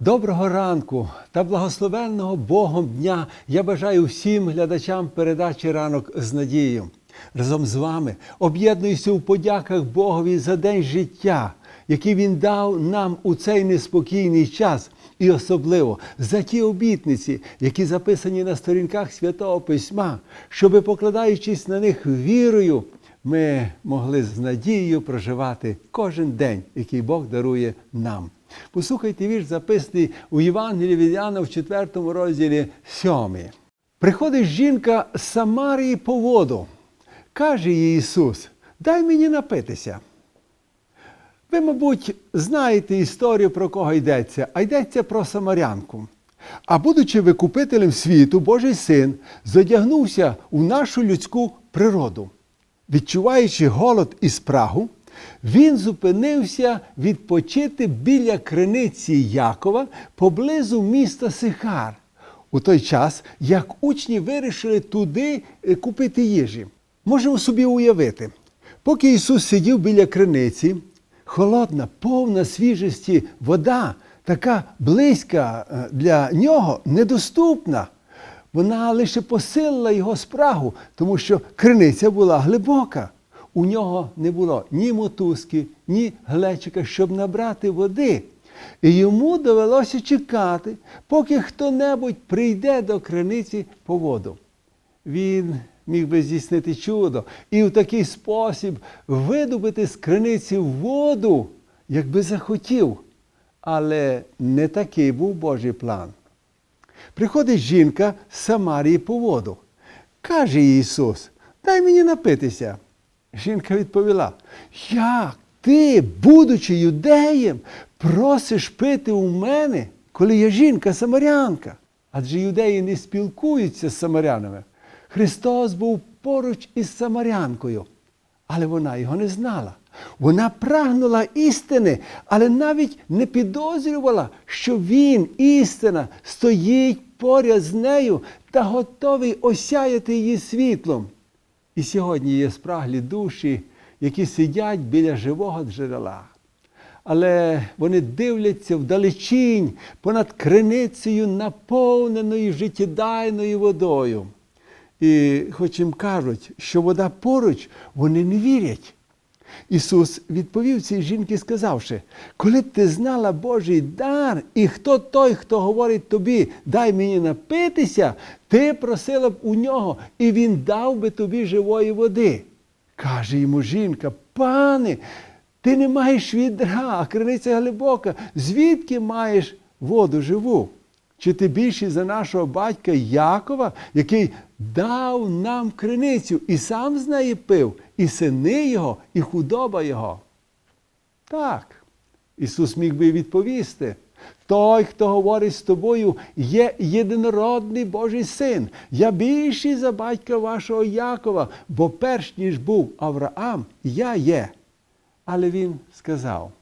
Доброго ранку та благословенного Богом дня я бажаю всім глядачам передачі ранок з надією. Разом з вами об'єднуюся у подяках Богові за день життя, який Він дав нам у цей неспокійний час, і особливо за ті обітниці, які записані на сторінках Святого Письма, щоби, покладаючись на них вірою, ми могли з надією проживати кожен день, який Бог дарує нам. Послухайте вірш, записаний у Євангелії від Іоанна в 4 розділі 7. Приходить жінка з Самарії по воду. Каже їй Ісус, дай мені напитися. Ви, мабуть, знаєте історію, про кого йдеться, а йдеться про Самарянку. А будучи викупителем світу, Божий син задягнувся у нашу людську природу. Відчуваючи голод і спрагу, він зупинився відпочити біля криниці Якова поблизу міста Сихар. У той час, як учні вирішили туди е, купити їжі. Можемо собі уявити, поки Ісус сидів біля криниці, холодна, повна свіжості вода, така близька е, для нього, недоступна. Вона лише посилила його спрагу, тому що криниця була глибока. У нього не було ні мотузки, ні глечика, щоб набрати води. І йому довелося чекати, поки хто-небудь прийде до криниці по воду. Він міг би здійснити чудо і в такий спосіб видобути з криниці воду, якби захотів. Але не такий був Божий план. Приходить жінка з Самарії по воду. Каже Ісус, дай мені напитися. Жінка відповіла: Як ти, будучи юдеєм, просиш пити у мене, коли я жінка самарянка? Адже юдеї не спілкуються з самарянами. Христос був поруч із самарянкою, але вона його не знала. Вона прагнула істини, але навіть не підозрювала, що він, істина, стоїть поряд з нею та готовий осяяти її світлом. І сьогодні є спраглі душі, які сидять біля живого джерела. Але вони дивляться вдалечінь понад криницею, наповненою життєдайною водою. І хоч їм кажуть, що вода поруч, вони не вірять. Ісус відповів цій жінці, сказавши, коли б ти знала Божий дар, і хто той, хто говорить тобі, дай мені напитися, ти просила б у нього, і він дав би тобі живої води. Каже йому жінка, пане, ти не маєш відра, а криниця глибока, звідки маєш воду живу? Чи ти більший за нашого батька Якова, який дав нам криницю і сам з неї пив, і сини його, і худоба його? Так, Ісус міг би відповісти. Той, хто говорить з тобою, є єдинородний Божий син. Я більший за батька вашого Якова, бо перш ніж був Авраам, я є. Але він сказав: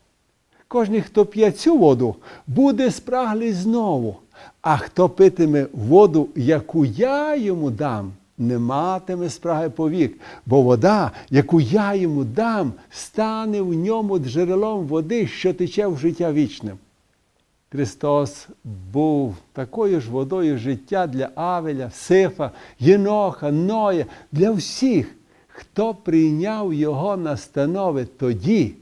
кожен, хто п'є цю воду, буде спраглий знову. А хто питиме воду, яку я йому дам, не матиме спраги повік, бо вода, яку я йому дам, стане в ньому джерелом води, що тече в життя вічне. Христос був такою ж водою життя для Авеля, Сифа, Єноха, Ноя, для всіх, хто прийняв Його настанови тоді,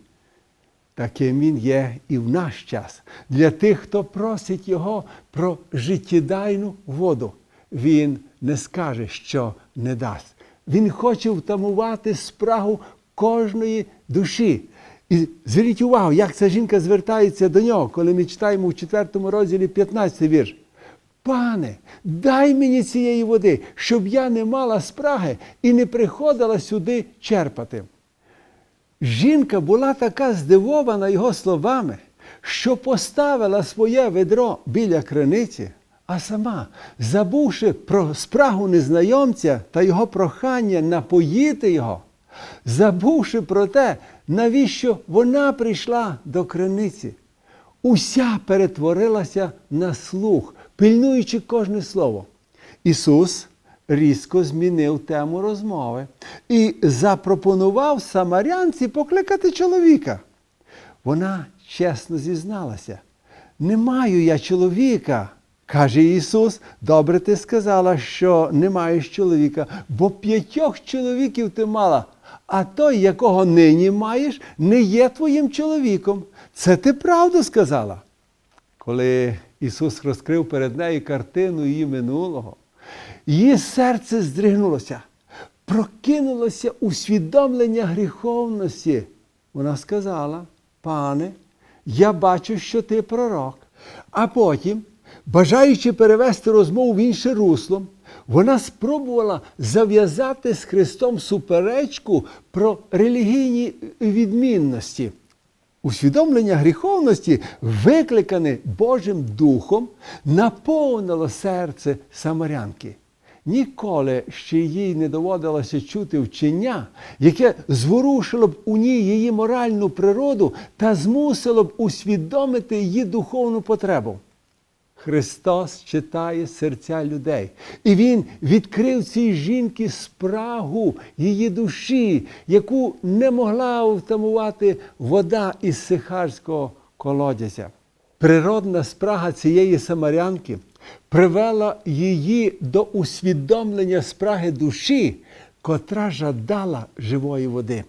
таким Він є і в наш час. Для тих, хто просить Його про життєдайну воду, Він не скаже, що не дасть. Він хоче втамувати спрагу кожної душі. І зверніть увагу, як ця жінка звертається до нього, коли ми читаємо в 4 розділі 15 вірш. Пане, дай мені цієї води, щоб я не мала спраги і не приходила сюди черпати. Жінка була така здивована його словами, що поставила своє ведро біля криниці, а сама, забувши про спрагу незнайомця та його прохання напоїти його, забувши про те, навіщо вона прийшла до криниці, уся перетворилася на слух, пильнуючи кожне слово. Ісус різко змінив тему розмови і запропонував самарянці покликати чоловіка. Вона чесно зізналася. не маю я чоловіка. Каже Ісус, добре ти сказала, що не маєш чоловіка, бо п'ятьох чоловіків ти мала, а той, якого нині маєш, не є твоїм чоловіком. Це ти правду сказала. Коли Ісус розкрив перед нею картину її минулого, її серце здригнулося, прокинулося усвідомлення гріховності. Вона сказала: Пане, я бачу, що ти пророк. А потім, бажаючи перевести розмову в інше русло, вона спробувала зав'язати з Христом суперечку про релігійні відмінності. Усвідомлення гріховності, викликане Божим Духом, наповнило серце самарянки. Ніколи ще їй не доводилося чути вчення, яке зворушило б у ній її моральну природу та змусило б усвідомити її духовну потребу. Христос читає серця людей, і Він відкрив цій жінці спрагу її душі, яку не могла втамувати вода із сихарського колодязя. Природна спрага цієї самарянки привела її до усвідомлення спраги душі, котра жадала живої води.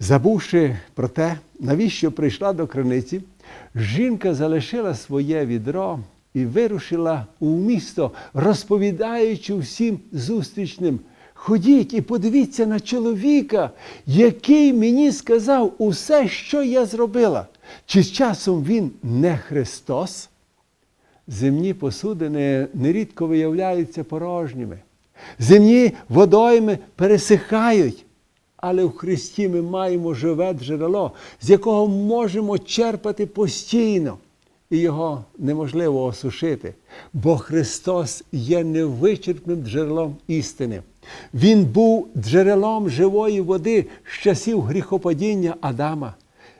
Забувши про те, навіщо прийшла до криниці, жінка залишила своє відро і вирушила у місто, розповідаючи всім зустрічним. Ходіть і подивіться на чоловіка, який мені сказав усе, що я зробила. Чи з часом він не Христос? Земні посудини нерідко виявляються порожніми. Земні водойми пересихають. Але в Христі ми маємо живе джерело, з якого можемо черпати постійно, і його неможливо осушити, бо Христос є невичерпним джерелом істини. Він був джерелом живої води з часів гріхопадіння Адама.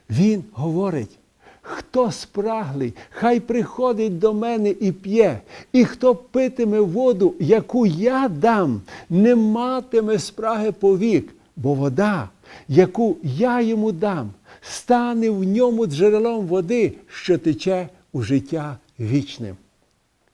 Він говорить: хто спраглий, хай приходить до мене і п'є, і хто питиме воду, яку я дам, не матиме спраги повік, бо вода, яку я йому дам, стане в ньому джерелом води, що тече у життя вічне.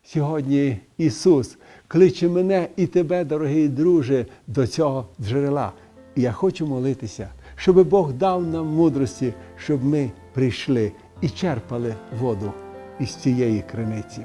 Сьогодні Ісус кличе мене і тебе, дорогий друже, до цього джерела. І я хочу молитися, щоб Бог дав нам мудрості, щоб ми прийшли і черпали воду із цієї криниці.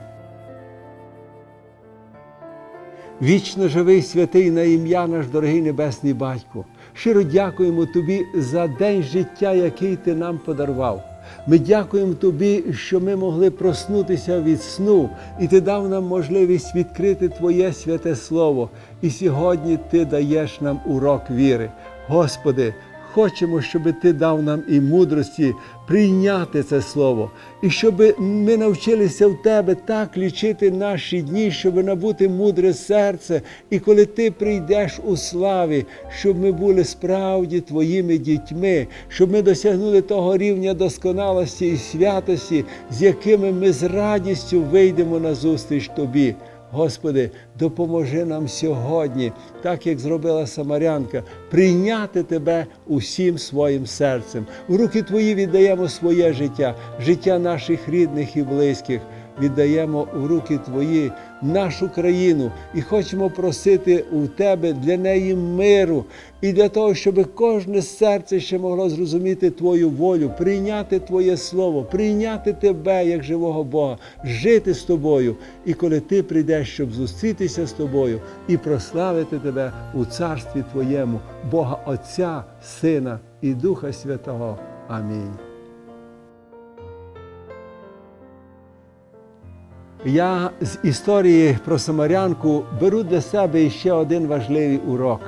Вічно живий святий на ім'я наш дорогий Небесний Батько. Щиро дякуємо Тобі за день життя, який Ти нам подарував. Ми дякуємо Тобі, що ми могли проснутися від сну, і Ти дав нам можливість відкрити Твоє святе Слово. І сьогодні Ти даєш нам урок віри. Господи, хочемо, щоб Ти дав нам і мудрості прийняти це слово, і щоб ми навчилися в Тебе так лічити наші дні, щоб набути мудре серце, і коли Ти прийдеш у славі, щоб ми були справді Твоїми дітьми, щоб ми досягнули того рівня досконалості і святості, з якими ми з радістю вийдемо на зустріч Тобі. Господи, допоможи нам сьогодні, так як зробила Самарянка, прийняти Тебе усім своїм серцем. У руки Твої віддаємо своє життя, життя наших рідних і близьких. Віддаємо в руки Твої нашу країну і хочемо просити у Тебе для неї миру і для того, щоб кожне серце ще могло зрозуміти Твою волю, прийняти Твоє Слово, прийняти Тебе як живого Бога, жити з Тобою. І коли Ти прийдеш, щоб зустрітися з Тобою і прославити Тебе у царстві Твоєму, Бога Отця, Сина і Духа Святого. Амінь. Я з історії про Самарянку беру для себе ще один важливий урок.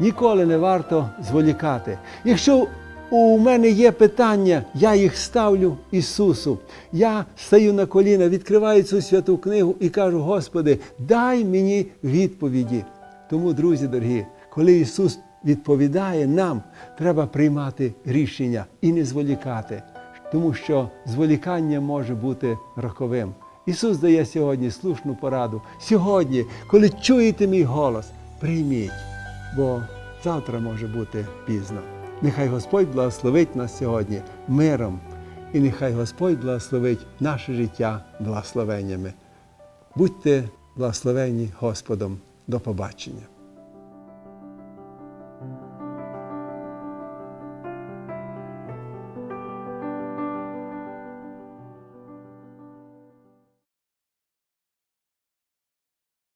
Ніколи не варто зволікати. Якщо у мене є питання, я їх ставлю Ісусу. Я стаю на коліна, відкриваю цю святу книгу і кажу: Господи, дай мені відповіді. Тому, друзі дорогі, коли Ісус відповідає нам, треба приймати рішення і не зволікати, тому що зволікання може бути роковим. Ісус дає сьогодні слушну пораду. Сьогодні, коли чуєте мій голос, прийміть, бо завтра може бути пізно. Нехай Господь благословить нас сьогодні миром і нехай Господь благословить наше життя благословеннями. Будьте благословені Господом. До побачення.